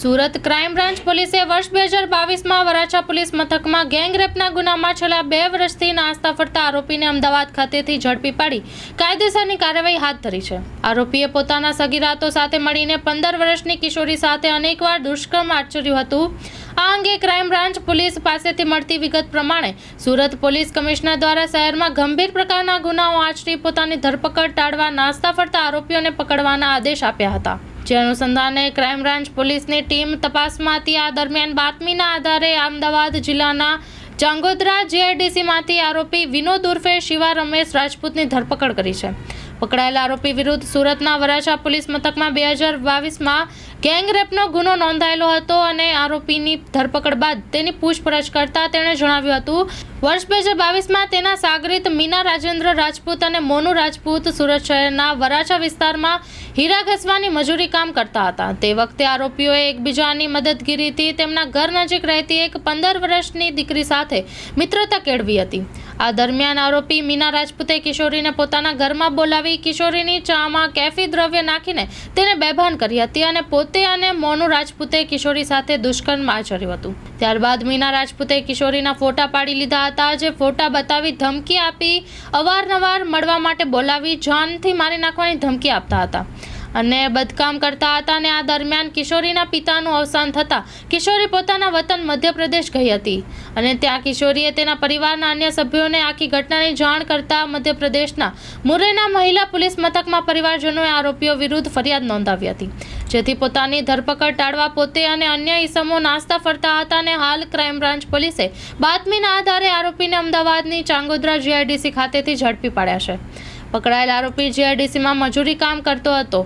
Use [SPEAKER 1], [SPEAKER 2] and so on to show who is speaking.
[SPEAKER 1] Surat crime branch પોલીસે વર્ષ બે હજાર બાવીસમાં વરાછા પોલીસ મથકમાં ગેંગરેપના ગુનામાં છેલ્લા બે વર્ષથી નાસ્તા ફરતા આરોપીને અમદાવાદ ખાતેથી ઝડપી પાડી કાયદેસરની કાર્યવાહી હાથ ધરી છે. આરોપીએ પોતાના સગીરાતો સાથે મળીને પંદર વર્ષની કિશોરી સાથે અનેકવાર દુષ્કર્મ આચર્યું હતું. આ અંગે ક્રાઇમ બ્રાન્ચ પોલીસ પાસેથી મળતી વિગત પ્રમાણે સુરત પોલીસ કમિશનર દ્વારા શહેરમાં ગંભીર પ્રકારના ગુનાઓ આચરી પોતાની ધરપકડ ટાળવા નાસ્તા ફરતા આરોપીઓને પકડવાના આદેશ આપ્યા હતા. જે અનુસંધાને ક્રાઇમ બ્રાન્ચ પોલીસની ટીમ તપાસમાં હતી આ દરમિયાન બાતમીના આધારે અમદાવાદ જિલ્લાના ચાંગોદરા જીઆઈડીસીમાંથી આરોપી વિનોદ ઉર્ફે શિવા રમેશ રાજપૂતની ધરપકડ કરી છે. પકડાયેલા આરોપી વિરુદ્ધ સુરતના વરાછા પોલીસ મથકમાં બે હજાર બાવીસમાં ગેંગરેપનો ગુનો નોંધાયેલો હતો અને આરોપીની ધરપકડ બાદ તેની પૂછપરછ કરતા તેણે જણાવ્યું હતું, વર્ષ બે હજાર બાવીસમાં તેના સાગરીત મીના રાજેન્દ્ર રાજપૂત અને મોનુ રાજપૂત સુરત શહેરના વરાછા વિસ્તારમાં હીરા ઘસવાની મજૂરી કામ કરતા હતા. તે વખતે આરોપીઓએ એકબીજાની મદદગીરીથી તેમના ઘર નજીક રહેતી એક પંદર વર્ષની દીકરી સાથે મિત્રતા કેળવી હતી. આ દરમિયાન આરોપી મીના રાજપૂતે કિશોરીને પોતાના ઘરમાં બોલાવી કિશોરીની ચામાં કેફી દ્રવ્ય નાખીને તેને બેભાન કરી હતી અને પોતે અને મોનુ રાજપૂતે કિશોરી સાથે દુષ્કર્મ આચર્યું હતું. ત્યારબાદ મીના રાજપૂતે કિશોરીના ફોટા પાડી લીધા હતા. જે ફોટા બતાવી ધમકી આપી અવારનવાર મળવા માટે બોલાવી જાનથી મારી નાખવાની ધમકી આપતા હતા. અને બદકામ કરતા હતા અને આ દરમિયાન કિશોરીના પિતાનું અવસાન થતાં કિશોરી પોતાના વતન મધ્યપ્રદેશ ગઈ હતી. અને ત્યાં કિશોરીએ તેના પરિવારના અન્ય સભ્યોને આખી ઘટનાની જાણ કરતા મધ્યપ્રદેશના મુરેના મહિલા પોલીસ મથકમાં પરિવારજનોએ આરોપીઓ વિરુદ્ધ ફરિયાદ નોંધાવી હતી. જેથી પોતાની ધરપકડ ટાળવા પોતે અને અન્ય ઈસમો નાસ્તા ફરતા હતા અને હાલ ક્રાઇમ બ્રાન્ચ પોલીસે બાતમીના આધારે આરોપીને અમદાવાદની ચાંગોદરા જીઆઈડીસી ખાતેથી ઝડપી પાડ્યા છે. પકડાયેલ આરોપી જીઆઈડીસીમાં મજૂરી કામ કરતો હતો.